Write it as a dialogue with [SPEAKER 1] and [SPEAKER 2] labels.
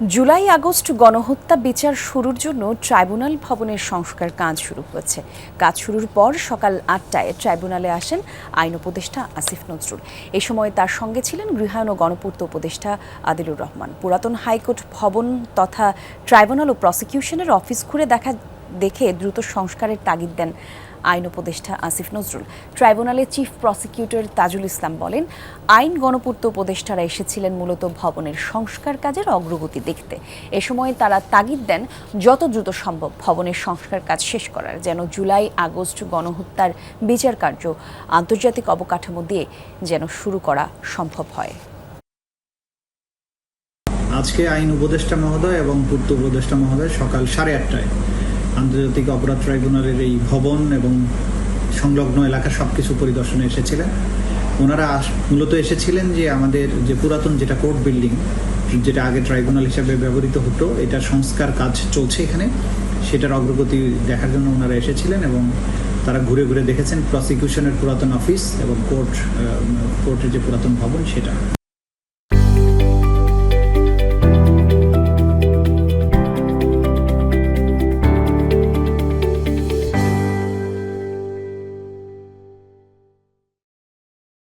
[SPEAKER 1] July, August গণহত্যা বিচার শুরুর জন্য ট্রাইব্যুনাল ভবনের সংস্কার কাজ শুরু হয়েছে। কাজ শুরুর পর সকাল আটটায় ট্রাইব্যুনালে আসেন আইন উপদেষ্টা আসিফ নজরুল। এ সময় তার সঙ্গে ছিলেন গৃহায়ণ ও গণপূর্ত উপদেষ্টা আদিলুর রহমান। পুরাতন হাইকোর্ট ভবন তথা ট্রাইব্যুনাল ও প্রসিকিউশনের অফিস ঘুরে দেখা, দেখে দ্রুত সংস্কারের তাগিদ দেন আইন উপদেষ্টা আসিফ নজরুল। ট্রাইব্যুনালের চিফ প্রসিকিউটর তাজুল ইসলাম বলেন, আইন গণপূর্ত উপদেষ্টারা এসেছিলেন মূলত ভবনের সংস্কার কাজের অগ্রগতি দেখতে। এ সময় তারা তাগিদ দেন, যত দ্রুত সম্ভব ভবনের সংস্কার কাজ শেষ করার, যেন জুলাই, আগস্ট গণহত্যার বিচার কার্য আন্তর্জাতিক অবকাঠামো দিয়ে যেন শুরু করা সম্ভব হয়।
[SPEAKER 2] আজকে আইন উপদেষ্টা মহোদয় এবং পূর্ত উপদেষ্টা মহোদয় সকাল সাড়ে আটটায়। আন্তর্জাতিক অপরাধ ট্রাইব্যুনালের এই ভবন এবং সংলগ্ন এলাকা সব কিছু পরিদর্শনে এসেছিলেন। ওনারা মূলত এসেছিলেন যে আমাদের যে পুরাতন যেটা কোর্ট বিল্ডিং, যেটা আগে ট্রাইব্যুনাল হিসাবে ব্যবহৃত হতো এটা সংস্কার কাজ চলছে এখানে। সেটার অগ্রগতি দেখার জন্য ওনারা এসেছিলেন এবং তারা ঘুরে ঘুরে দেখেছেন প্রসিকিউশনের পুরাতন অফিস এবং কোর্ট কোর্টের যে পুরাতন ভবন সেটা।